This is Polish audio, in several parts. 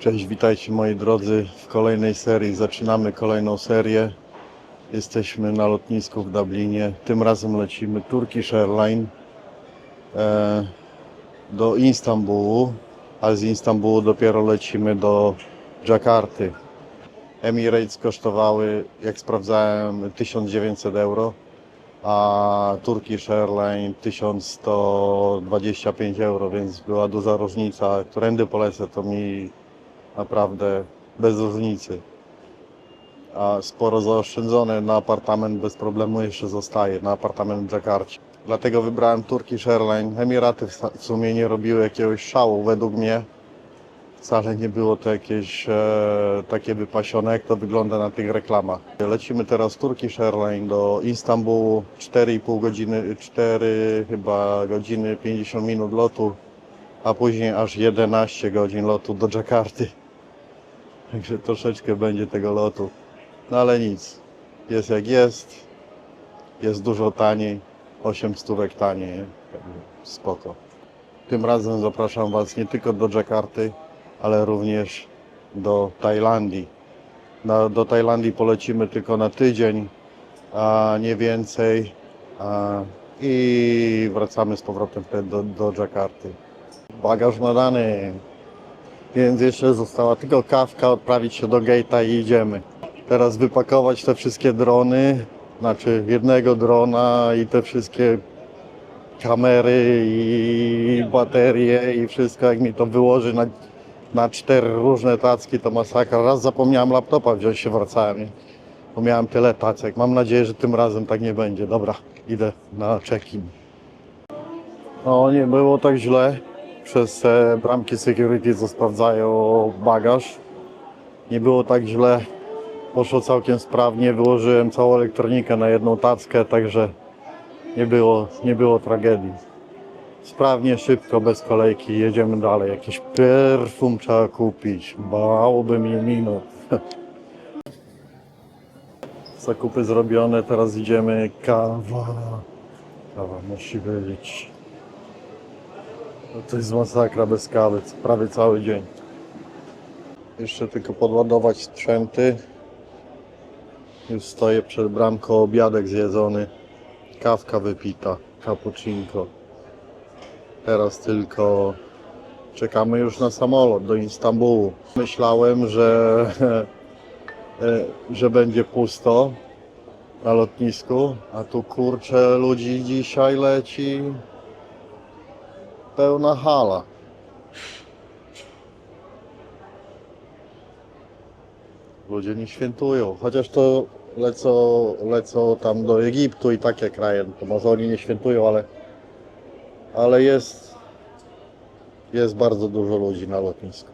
Cześć, witajcie moi drodzy w kolejnej serii. Zaczynamy kolejną serię. Jesteśmy na lotnisku w Dublinie. Tym razem lecimy Turkish Airlines e, do Istanbulu, a z Istanbulu dopiero lecimy do Jakarty. Emirates kosztowały, jak sprawdzałem, 1900 euro, a Turkish Airlines 1125 euro, więc była duża różnica. Którędy polecę, to mi naprawdę bez różnicy. A sporo zaoszczędzone na apartament bez problemu jeszcze zostaje, na apartament w Jakarcie. Dlatego wybrałem Turkish Airlines. Emiraty w sumie nie robiły jakiegoś szału według mnie. Wcale nie było to jakieś e, takie wypasione, jak to wygląda na tych reklamach. Lecimy teraz Turkish Airlines do Istanbulu. 4,5 godziny, 4 chyba godziny 50 minut lotu, a później aż 11 godzin lotu do Jakarty. Także troszeczkę będzie tego lotu. No ale nic. Jest jak jest. Jest dużo taniej. 8 stówek taniej. nie? Spoko. Tym razem zapraszam Was nie tylko do Jakarty, ale również do Tajlandii. Na, do Tajlandii polecimy tylko na tydzień, a nie więcej. A, I wracamy z powrotem do, do Jakarty. Bagaż nadany. Więc jeszcze została tylko kawka, odprawić się do gate'a i idziemy. Teraz wypakować te wszystkie drony, znaczy jednego drona i te wszystkie kamery i baterie i wszystko, jak mi to wyłoży na, na cztery różne tacki, to masakra. Raz zapomniałem laptopa wziąć, się wracałem, bo miałem tyle tacek. Mam nadzieję, że tym razem tak nie będzie. Dobra, idę na check-in. No, nie było tak źle. Przez e, bramki security, co sprawdzają bagaż. Nie było tak źle. Poszło całkiem sprawnie. Wyłożyłem całą elektronikę na jedną tackę, także nie było, nie było tragedii. Sprawnie, szybko, bez kolejki, jedziemy dalej. Jakiś perfum trzeba kupić. Bałoby mi minut. Zakupy zrobione, teraz idziemy. Kawa. Kawa musi być. No to jest masakra bez kawy, prawie cały dzień. Jeszcze tylko podładować sprzęty. Już stoję przed bramką, obiadek zjedzony, kawka wypita, cappuccinko. Teraz tylko czekamy już na samolot do Istambułu. Myślałem, że, e, że będzie pusto na lotnisku, a tu kurczę ludzi dzisiaj leci pełna hala. Ludzie nie świętują, chociaż to lecą, lecą tam do Egiptu i takie kraje, to może oni nie świętują, ale, ale jest, jest bardzo dużo ludzi na lotnisku.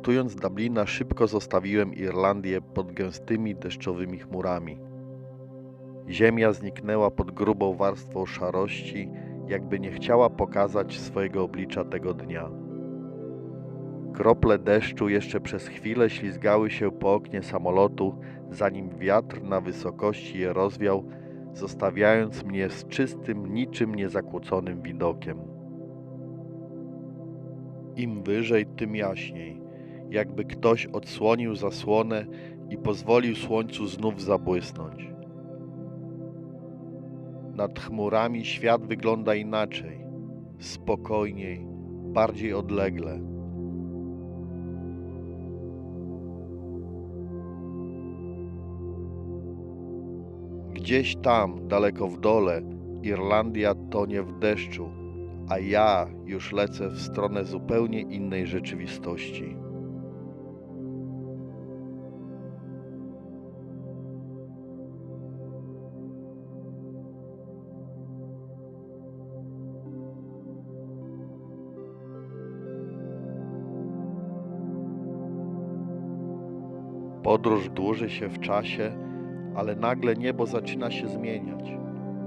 Startując Dublina, szybko zostawiłem Irlandię pod gęstymi deszczowymi chmurami. Ziemia zniknęła pod grubą warstwą szarości, jakby nie chciała pokazać swojego oblicza tego dnia. Krople deszczu jeszcze przez chwilę ślizgały się po oknie samolotu, zanim wiatr na wysokości je rozwiał, zostawiając mnie z czystym, niczym niezakłóconym widokiem. Im wyżej, tym jaśniej, jakby ktoś odsłonił zasłonę i pozwolił słońcu znów zabłysnąć. Nad chmurami świat wygląda inaczej, spokojniej, bardziej odlegle. Gdzieś tam, daleko w dole, Irlandia tonie w deszczu, a ja już lecę w stronę zupełnie innej rzeczywistości. Podróż dłuży się w czasie, ale nagle niebo zaczyna się zmieniać.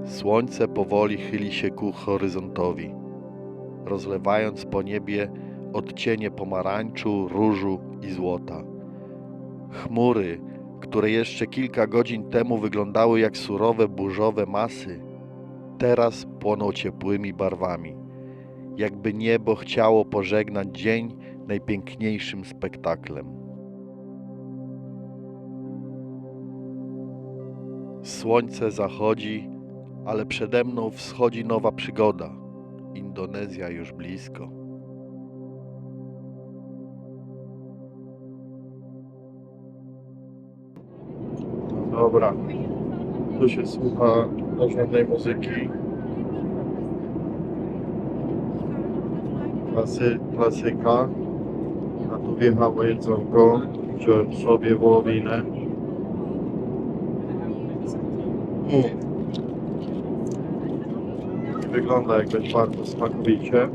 Słońce powoli chyli się ku horyzontowi, rozlewając po niebie odcienie pomarańczu, różu i złota. Chmury, które jeszcze kilka godzin temu wyglądały jak surowe burzowe masy, teraz płoną ciepłymi barwami, jakby niebo chciało pożegnać dzień najpiękniejszym spektaklem. Słońce zachodzi, ale przede mną wschodzi nowa przygoda. Indonezja już blisko. Dobra. Tu się słucha porządnej muzyki. Klasy, klasyka. A tu wjechało jedzonko. Wziąłem sobie wołowinę. Mm. Wygląda jakoś bardzo smakowicie.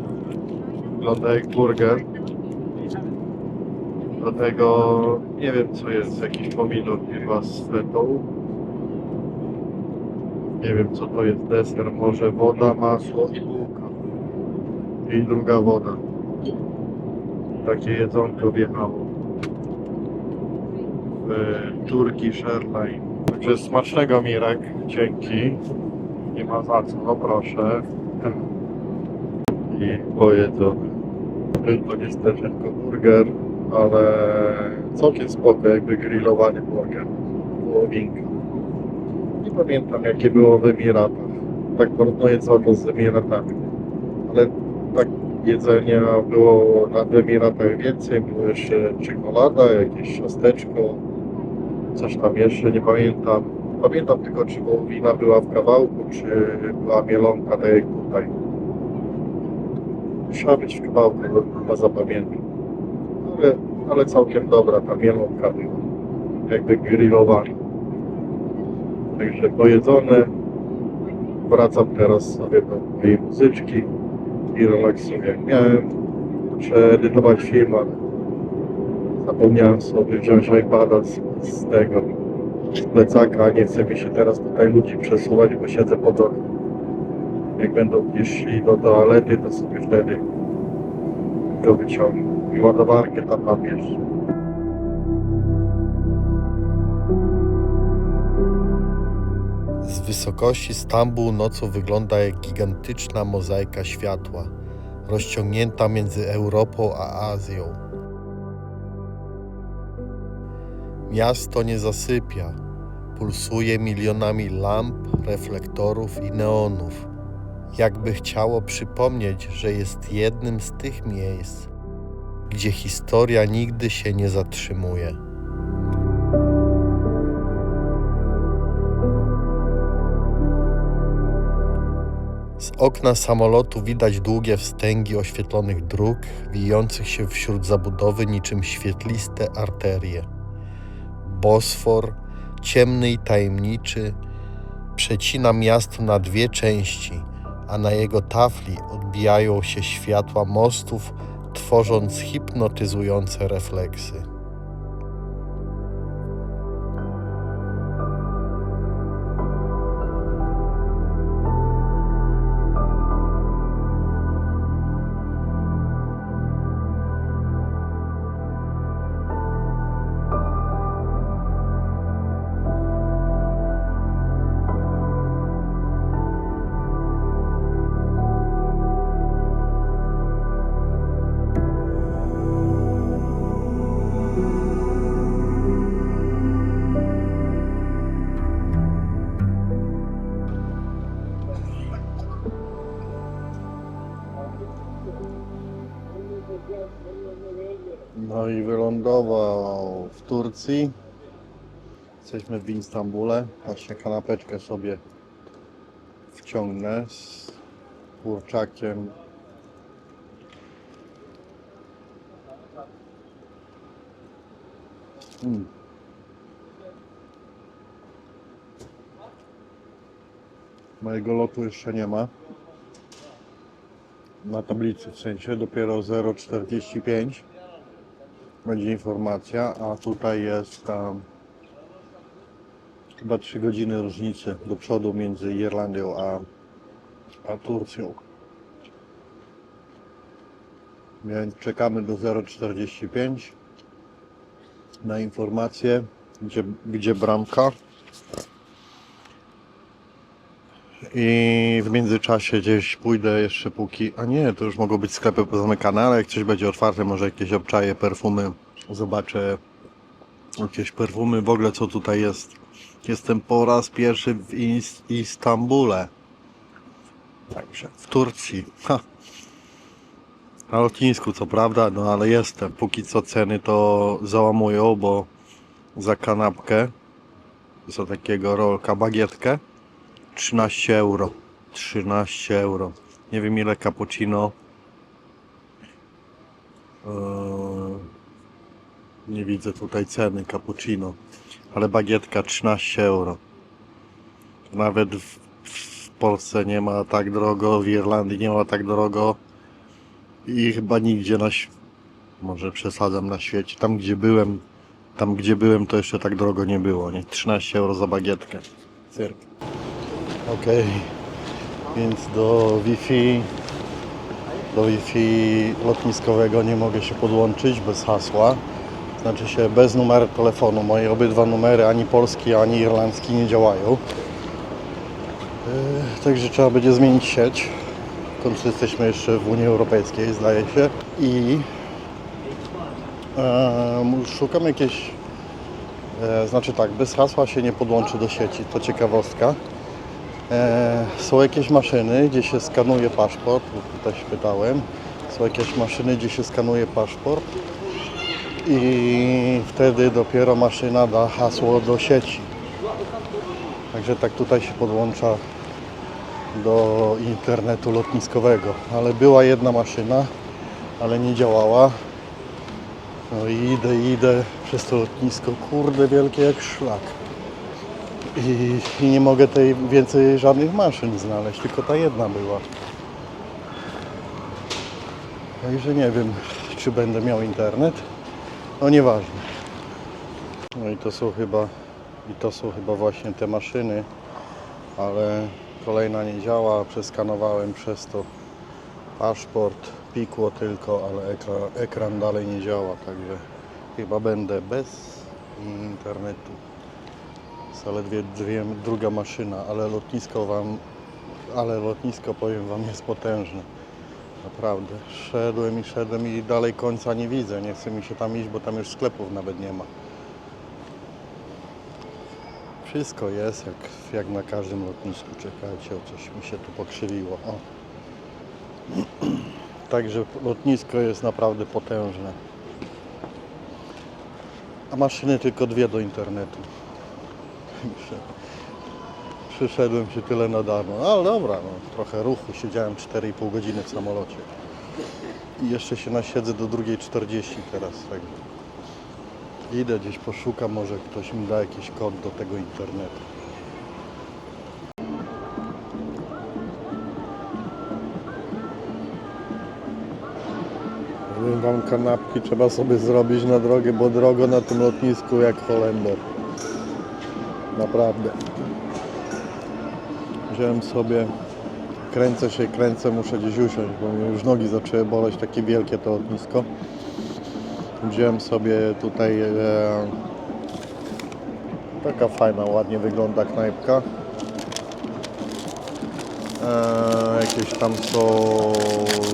Wygląda jak burger. Do tego nie wiem co jest, jakiś pomidor chyba z fetą. Nie wiem co to jest deser, może woda, masło i bułka. I druga woda. Takie jedzonko wjechało. W Turkish Airlines. Także smacznego Mirek, dzięki. Nie ma za co, proszę. I pojedzone. To niestety tylko burger, ale całkiem spoko, jakby grillowany burger. Wołowinka. Nie pamiętam jakie było w Emiratach. Tak porówno jedzonko z Emiratami. Ale tak jedzenia było na Emiratach więcej. Było jeszcze czekolada, jakieś ciasteczko, coś tam jeszcze, nie pamiętam. Pamiętam tylko, czy wołowina była w kawałku, czy była mielonka, tak jak tutaj. Musiała być w kawałku, bo chyba zapamiętam. Ale, ale całkiem dobra ta mielonka była. Jakby grillowana. Także pojedzone. Wracam teraz sobie do mojej muzyczki i relaksuję. Miałem kurczę, edytować film, ale zapomniałem sobie wziąć iPada z, z tego plecaka. Nie chce mi się teraz tutaj ludzi przesuwać, bo siedzę pod oknem. Jak będą gdzieś szli do toalety, to sobie wtedy go wyciągnę. I ładowarkę tam mam jeszcze. Z wysokości Stambuł nocą wygląda jak gigantyczna mozaika światła, rozciągnięta między Europą a Azją. Miasto nie zasypia, pulsuje milionami lamp, reflektorów i neonów, jakby chciało przypomnieć, że jest jednym z tych miejsc, gdzie historia nigdy się nie zatrzymuje. Z okna samolotu widać długie wstęgi oświetlonych dróg, wijących się wśród zabudowy niczym świetliste arterie. Bosfor, ciemny i tajemniczy, przecina miasto na dwie części, a na jego tafli odbijają się światła mostów, tworząc hipnotyzujące refleksy. W Turcji. Jesteśmy w Istambule. Właśnie kanapeczkę sobie wciągnę z kurczakiem. Mm. Mojego lotu jeszcze nie ma. Na tablicy w sensie dopiero 0,45. Będzie informacja, a tutaj jest tam chyba 3 godziny różnicy do przodu między Irlandią a, a Turcją. Więc czekamy do 0,45 na informację, gdzie, gdzie bramka. I w międzyczasie gdzieś pójdę jeszcze póki. A nie, to już mogą być sklepy pozamykane, ale jak coś będzie otwarte, może jakieś obczaje, perfumy. Zobaczę jakieś perfumy, w ogóle co tutaj jest. Jestem po raz pierwszy w Is- Istambule. Także w Turcji. Ha. Na lotnisku, co prawda, no ale jestem. Póki co ceny to załamują, bo za kanapkę, za takiego rolka, bagietkę 13 euro. 13 euro. Nie wiem ile cappuccino. Eee, nie widzę tutaj ceny cappuccino. Ale bagietka 13 euro. Nawet w, w Polsce nie ma tak drogo, w Irlandii nie ma tak drogo. I chyba nigdzie na. Może przesadzam na świecie. Tam gdzie byłem, tam gdzie byłem to jeszcze tak drogo nie było. Nie? 13 euro za bagietkę. Cyrk. Okej, więc do Wi-Fi, do Wi-Fi lotniskowego nie mogę się podłączyć bez hasła. Znaczy się bez numeru telefonu. Moje obydwa numery, ani polski, ani irlandzki nie działają. Yy, Także trzeba będzie zmienić sieć. W końcu jesteśmy jeszcze w Unii Europejskiej, zdaje się. I e, szukam. E, znaczy tak, bez hasła się nie podłączy do sieci. To ciekawostka. E, są jakieś maszyny, gdzie się skanuje paszport, tutaj się pytałem. Są jakieś maszyny, gdzie się skanuje paszport i wtedy dopiero maszyna da hasło do sieci. Także tak tutaj się podłącza do internetu lotniskowego. Ale była jedna maszyna, ale nie działała. No i idę, idę przez to lotnisko, kurde wielkie jak szlak. I, I nie mogę tej więcej żadnych maszyn znaleźć, tylko ta jedna była. Także nie wiem, czy będę miał internet. No nieważne. No i to są chyba i to są chyba właśnie te maszyny, ale kolejna nie działa, przeskanowałem przez to paszport, pikło tylko, ale ekran, ekran dalej nie działa, także chyba będę bez internetu zaledwie dwie, druga maszyna, ale lotnisko wam, ale lotnisko powiem wam jest potężne. Naprawdę. Szedłem i szedłem i dalej końca nie widzę. Nie chce mi się tam iść, bo tam już sklepów nawet nie ma. Wszystko jest jak, jak na każdym lotnisku. Czekajcie, o coś mi się tu pokrzywiło. O. Także lotnisko jest naprawdę potężne. A maszyny tylko dwie do internetu. Także Przyszedłem się tyle na darmo. No, ale dobra, no, trochę ruchu. Siedziałem 4,5 godziny w samolocie. I jeszcze się nasiedzę do 2.40 teraz. Tak. Idę gdzieś poszukam, może ktoś mi da jakiś kod do tego internetu. Wam kanapki trzeba sobie zrobić na drogę, bo drogo na tym lotnisku jak Holender. Naprawdę. Wziąłem sobie, kręcę się, kręcę, muszę gdzieś usiąść, bo już nogi zaczęły boleć, takie wielkie to lotnisko. Wziąłem sobie tutaj, e, taka fajna, ładnie wygląda knajpka. E, jakieś tam są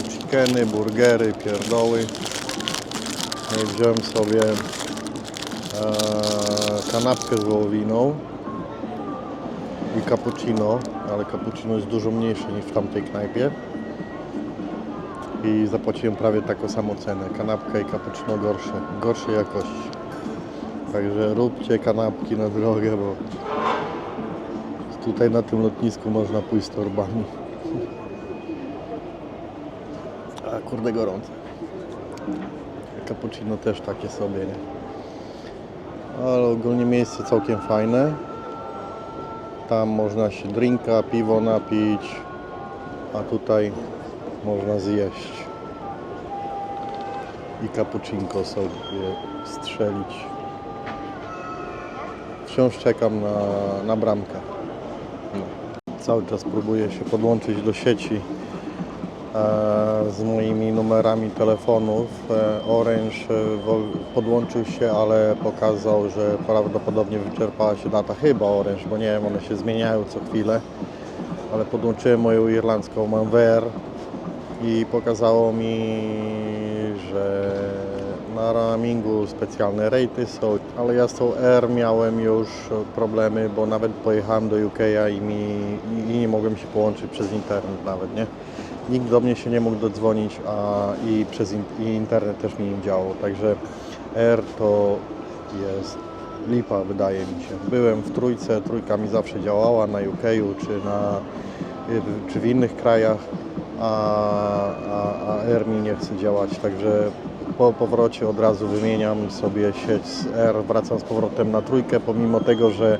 chickeny, burgery, pierdoły. No i wziąłem sobie e, kanapkę z wołowiną i cappuccino, ale cappuccino jest dużo mniejsze niż w tamtej knajpie. I zapłaciłem prawie taką samą cenę. Kanapka i cappuccino gorsze, gorszej jakości. Także róbcie kanapki na drogę, bo tutaj na tym lotnisku można pójść z torbami. A kurde gorące. Cappuccino też takie sobie? Ale ogólnie miejsce całkiem fajne. Tam można się drinka, piwo napić, a tutaj można zjeść. i cappuccinko sobie strzelić. Wciąż czekam na, na bramkę. No. Cały czas próbuję się podłączyć do sieci z moimi numerami telefonów. E, Orange e, podłączył się, ale pokazał, że prawdopodobnie wyczerpała się data. Chyba Orange, bo nie wiem, one się zmieniają co chwilę. Ale podłączyłem moją irlandzką Manwear i pokazało mi, że na roamingu specjalne rejty są, ale ja z tą R miałem już problemy, bo nawet pojechałem do UK i, mi, i nie mogłem się połączyć przez internet nawet, nie? Nikt do mnie się nie mógł dodzwonić, a i przez in, i internet też mi nie działał, także R to jest lipa wydaje mi się. Byłem w trójce, trójka mi zawsze działała na UK czy na czy w innych krajach, a, a, a R mi nie chce działać, także po powrocie od razu wymieniam sobie sieć z R, wracam z powrotem na trójkę, pomimo tego, że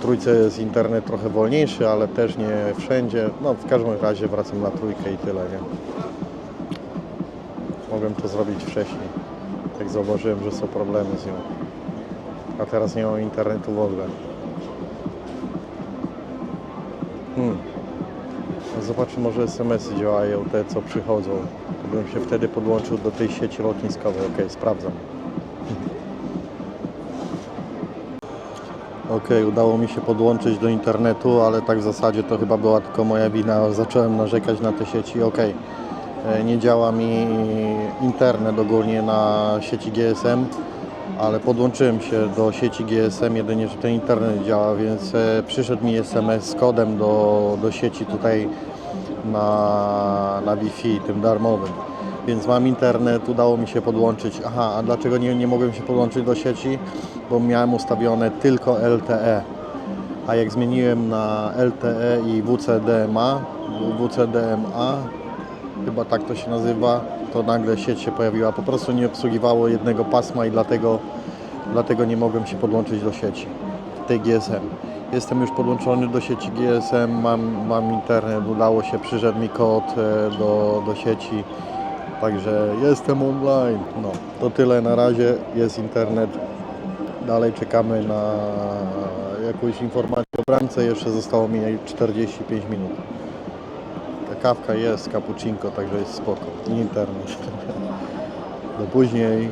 trójce jest internet trochę wolniejszy, ale też nie wszędzie. No w każdym razie wracam na trójkę i tyle, nie? Mogłem to zrobić wcześniej, jak zauważyłem, że są problemy z nią. A teraz nie mam internetu w ogóle. Hmm. Zobaczmy, może SMS-y działają, te co przychodzą. Bym się wtedy podłączył do tej sieci lotniskowej. Ok, sprawdzam. Ok, udało mi się podłączyć do internetu, ale tak w zasadzie to chyba była tylko moja wina. Zacząłem narzekać na te sieci. Ok, e, nie działa mi internet ogólnie na sieci GSM, ale podłączyłem się do sieci GSM, jedynie, że ten internet działa, więc e, przyszedł mi SMS z kodem do, do sieci tutaj na, na Wi-Fi, tym darmowym. Więc mam internet, udało mi się podłączyć. Aha, a dlaczego nie, nie mogłem się podłączyć do sieci? Bo miałem ustawione tylko LTE. A jak zmieniłem na LTE i WCDMA, WCDMA, chyba tak to się nazywa, to nagle sieć się pojawiła. Po prostu nie obsługiwało jednego pasma i dlatego, dlatego nie mogłem się podłączyć do sieci tej GSM. Jestem już podłączony do sieci GSM, mam, mam internet, udało się, przyszedł mi kod e, do, do sieci, także jestem online. No, to tyle na razie, jest internet. Dalej czekamy na jakąś informację o bramce, jeszcze zostało mi 45 minut. Ta kawka jest, cappuccinko, także jest spoko. Internet. Do później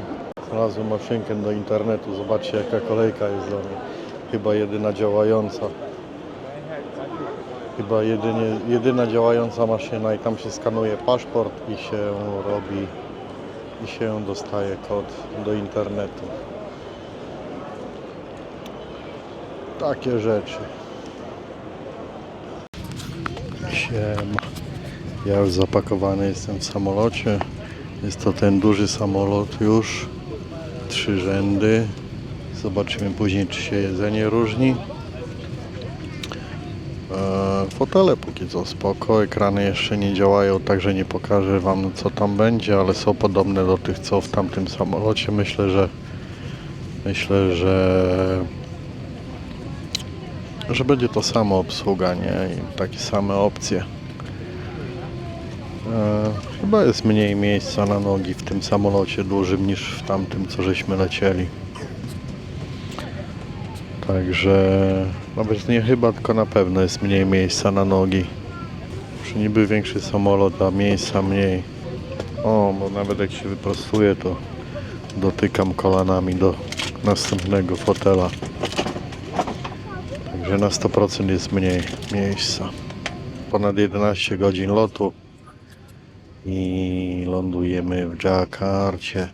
znalazłem maszynkę do internetu. Zobaczcie jaka kolejka jest do mnie. Chyba jedyna działająca. Chyba jedynie, jedyna działająca maszyna i tam się skanuje paszport i się robi i się dostaje kod do internetu. Takie rzeczy. Siema. Ja już zapakowany jestem w samolocie. Jest to ten duży samolot już. Trzy rzędy. Zobaczymy później, czy się jedzenie różni. Fotele póki co spoko. Ekrany jeszcze nie działają, także nie pokażę Wam, co tam będzie, ale są podobne do tych, co w tamtym samolocie. Myślę, że myślę, że że będzie to samo obsługa, nie? I takie same opcje. E, chyba jest mniej miejsca na nogi w tym samolocie dużym niż w tamtym, co żeśmy lecieli. Także nawet nie chyba, tylko na pewno jest mniej miejsca na nogi. Już niby większy samolot, a miejsca mniej. O, bo nawet jak się wyprostuję, to dotykam kolanami do następnego fotela. Także na 100% jest mniej miejsca. Ponad 11 godzin lotu i lądujemy w Jakarcie.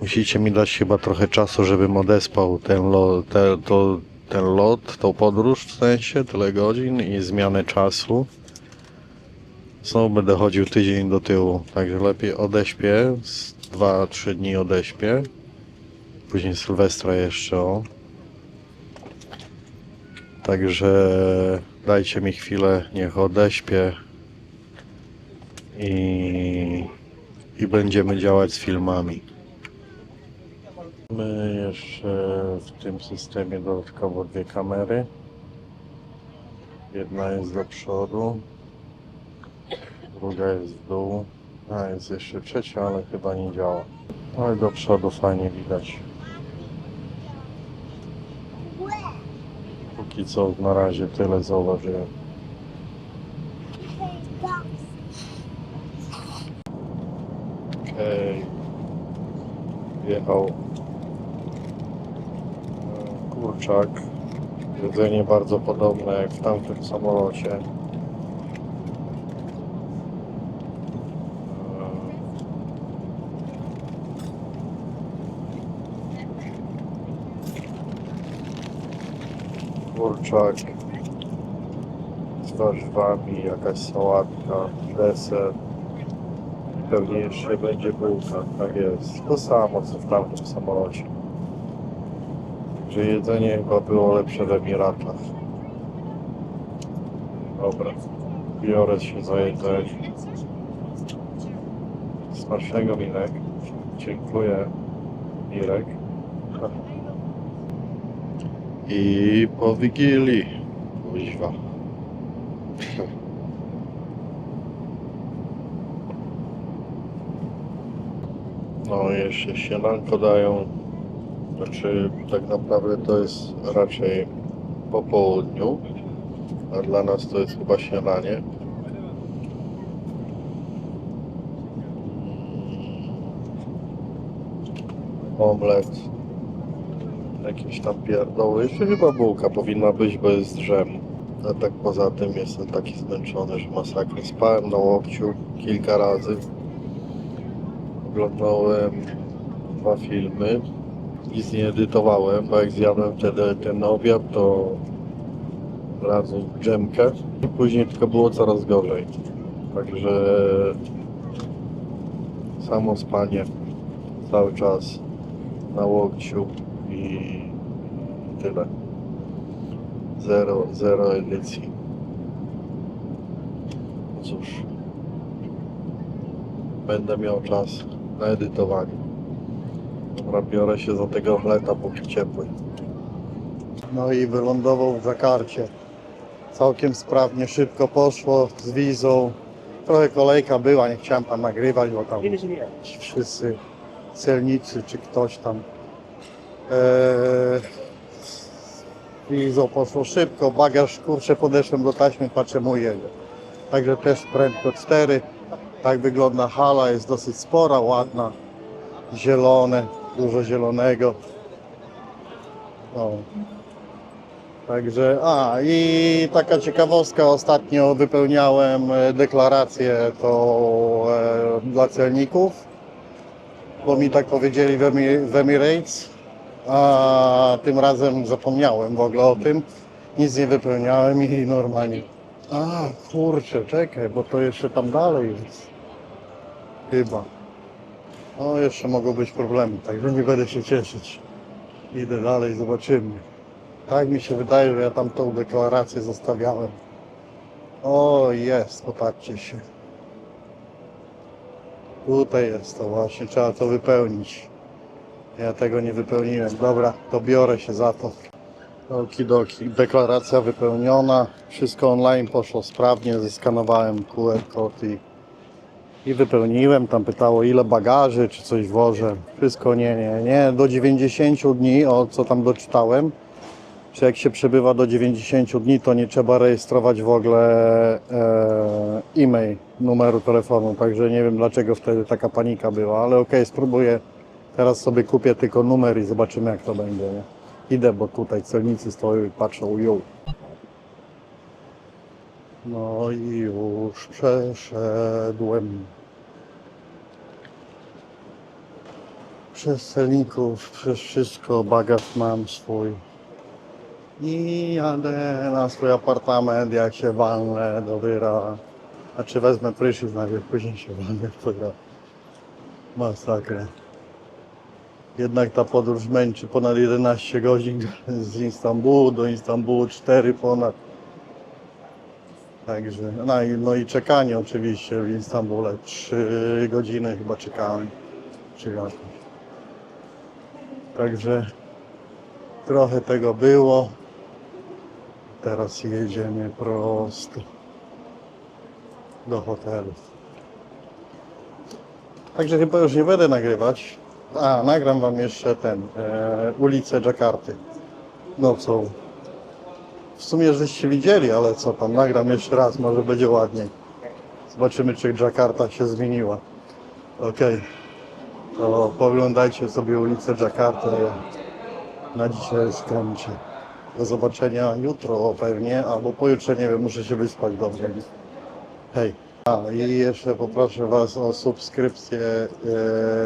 Musicie mi dać chyba trochę czasu, żebym odespał ten, lo, te, to, ten lot, tą podróż w sensie, tyle godzin i zmianę czasu. Znowu będę chodził tydzień do tyłu, także lepiej odeśpię, z 2-3 dni odeśpię. Później Sylwestra jeszcze o. Także dajcie mi chwilę, niech odeśpię i, i będziemy działać z filmami. My jeszcze w tym systemie dodatkowo dwie kamery. Jedna jest do przodu, druga jest w dół. A, jest jeszcze trzecia, ale chyba nie działa. Ale do przodu fajnie widać. Póki co na razie tyle zauważyłem. Okej. Wjechał e, kurczak. Jedzenie bardzo podobne jak w tamtym samolocie. Kurczak z warzywami, jakaś sałatka, deser. Pewnie jeszcze będzie bułka, tak jest. To samo co w tamtym samolocie. Że jedzenie chyba było lepsze w Emiratach. Dobra, biorę się za jedzenie. Smacznego Mirek. Dziękuję Mirek. I po Wigilii. Kuźwa. No jeszcze śniadanko dają. Znaczy tak naprawdę to jest raczej po południu. A dla nas to jest chyba śniadanie. Omlet. Jakieś tam pierdoły. Jeszcze chyba bułka powinna być bez drzemu. A tak poza tym jestem taki zmęczony, że masakra. Spałem na łokciu kilka razy. Oglądałem dwa filmy. Nic nie edytowałem, bo jak zjadłem wtedy ten obiad, to razu dżemkę. I później tylko było coraz gorzej. Także samo spanie cały czas na łokciu i tyle. Zero, zero edycji. No cóż, będę miał czas na edytowanie. Dobra, biorę się za tego chleta, póki ciepły. No i wylądował w Dżakarcie. Całkiem sprawnie, szybko poszło z wizą. Trochę kolejka była, nie chciałem tam nagrywać, bo tam ci wszyscy celnicy czy ktoś tam. Eee, wizą poszło szybko, bagaż kurczę podeszłem do taśmy, patrzę mój jedzie. Także też prędko 4. Tak wygląda hala, jest dosyć spora, ładna, zielone, dużo zielonego. O. Także, a i taka ciekawostka, ostatnio wypełniałem e, deklarację to e, dla celników, bo mi tak powiedzieli w, w Emirates, a tym razem zapomniałem w ogóle o tym, nic nie wypełniałem i normalnie. A, kurczę, czekaj, bo to jeszcze tam dalej jest. Chyba. No, jeszcze mogą być problemy, także nie będę się cieszyć. Idę dalej, zobaczymy. Tak mi się wydaje, że ja tam tą deklarację zostawiałem. O, jest, popatrzcie się. Tutaj jest to właśnie, trzeba to wypełnić. Ja tego nie wypełniłem. Dobra, to biorę się za to. Okidoki, deklaracja wypełniona, wszystko online poszło sprawnie, zeskanowałem QR kod i, i wypełniłem. Tam pytało ile bagaży, czy coś wożę. Wszystko nie, nie, nie. Do 90 dni, o co tam doczytałem, że jak się przebywa do 90 dni, to nie trzeba rejestrować w ogóle e, e-mail, numeru telefonu. Także nie wiem dlaczego wtedy taka panika była, ale okej, spróbuję. Teraz sobie kupię tylko numer i zobaczymy jak to będzie. Nie? Idę, bo tutaj celnicy stoją i patrzą, ją. No i już przeszedłem. Przez celników, przez wszystko, bagaż mam swój. I jadę na swój apartament, jak się walnę do wyra. A czy wezmę prysznic najpierw, później się walnę, to ja masakrę. Jednak ta podróż męczy ponad 11 godzin z Istambułu do Istambułu 4 ponad. Także, no i, no i czekanie oczywiście w Istambule 3 godziny chyba czekałem. Czy jakoś. Także trochę tego było. Teraz jedziemy prosto do hotelu. Także chyba już nie będę nagrywać. A, nagram wam jeszcze ten, e, ulicę Dżakarty. No co? W sumie żeście widzieli, ale co tam, nagram jeszcze raz, może będzie ładniej. Zobaczymy, czy Dżakarta się zmieniła. Okej. To poglądajcie sobie ulicę Dżakarty. Na dzisiaj skończę. Do zobaczenia jutro pewnie, albo pojutrze, nie wiem, muszę się wyspać dobrze. Hej. A, i jeszcze poproszę Was o subskrypcję, e,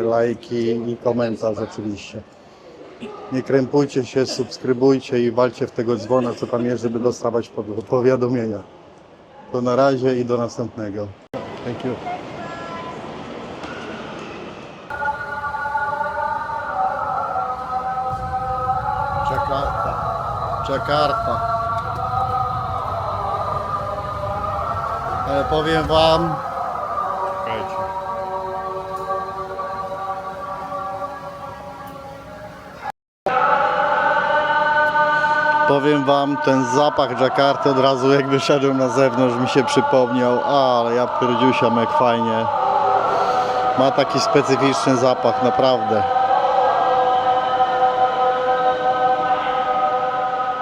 lajki i komentarz oczywiście. Nie krępujcie się, subskrybujcie i walcie w tego dzwona, co tam jest, żeby dostawać powiadomienia. To na razie i do następnego. Thank you. Jakarta. Jakarta. Ale powiem Wam, Powiem wam, ten zapach Jakarty od razu jak wyszedłem na zewnątrz mi się przypomniał, ale ja pierdziusiam jak fajnie. Ma taki specyficzny zapach, naprawdę.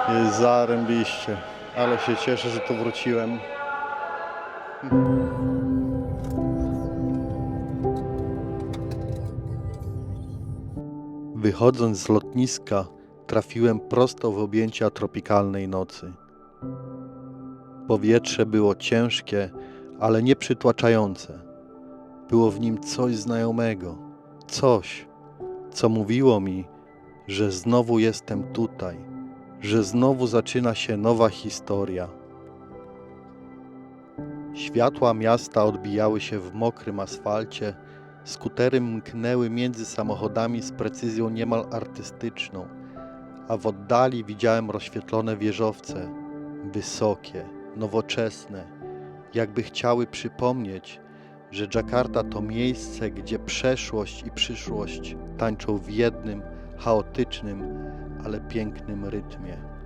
Jest zarębiście, ale się cieszę, że tu wróciłem. Wychodząc z lotniska, trafiłem prosto w objęcia tropikalnej nocy. Powietrze było ciężkie, ale nie przytłaczające. Było w nim coś znajomego, coś, co mówiło mi, że znowu jestem tutaj, że znowu zaczyna się nowa historia. Światła miasta odbijały się w mokrym asfalcie, skutery mknęły między samochodami z precyzją niemal artystyczną, a w oddali widziałem rozświetlone wieżowce, wysokie, nowoczesne, jakby chciały przypomnieć, że Dżakarta to miejsce, gdzie przeszłość i przyszłość tańczą w jednym, chaotycznym, ale pięknym rytmie.